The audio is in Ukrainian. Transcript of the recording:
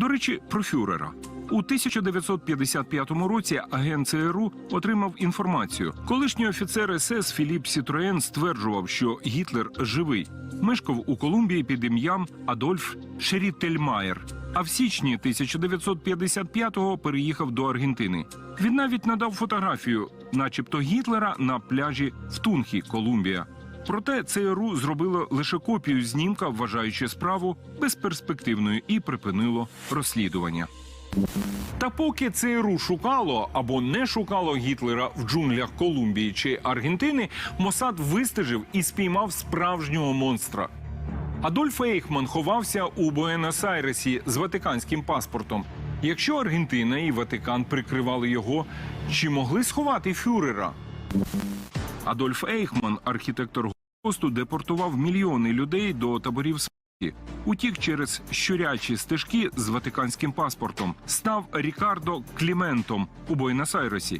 До речі, про фюрера. У 1955 році агент ЦРУ отримав інформацію. Колишній офіцер СС Філіп Сітроен стверджував, що Гітлер живий. Мешкав у Колумбії під ім'ям Адольф Шерітельмаєр. А в січні 1955-го переїхав до Аргентини. Він навіть надав фотографію, начебто Гітлера, на пляжі в Тунхі, Колумбія. Проте ЦРУ зробило лише копію знімка, вважаючи справу безперспективною, і припинило розслідування. Та поки ЦРУ шукало або не шукало Гітлера в джунглях Колумбії чи Аргентини, Мосад вистежив і спіймав справжнього монстра. Адольф Ейхман ховався у Буенос-Айресі з ватиканським паспортом. Якщо Аргентина і Ватикан прикривали його, чи могли сховати фюрера? Адольф Ейхман, архітектор госту, депортував мільйони людей до таборів смерті. Утік через щурячі стежки з ватиканським паспортом. Став Рікардо Кліментом у Буенос-Айресі.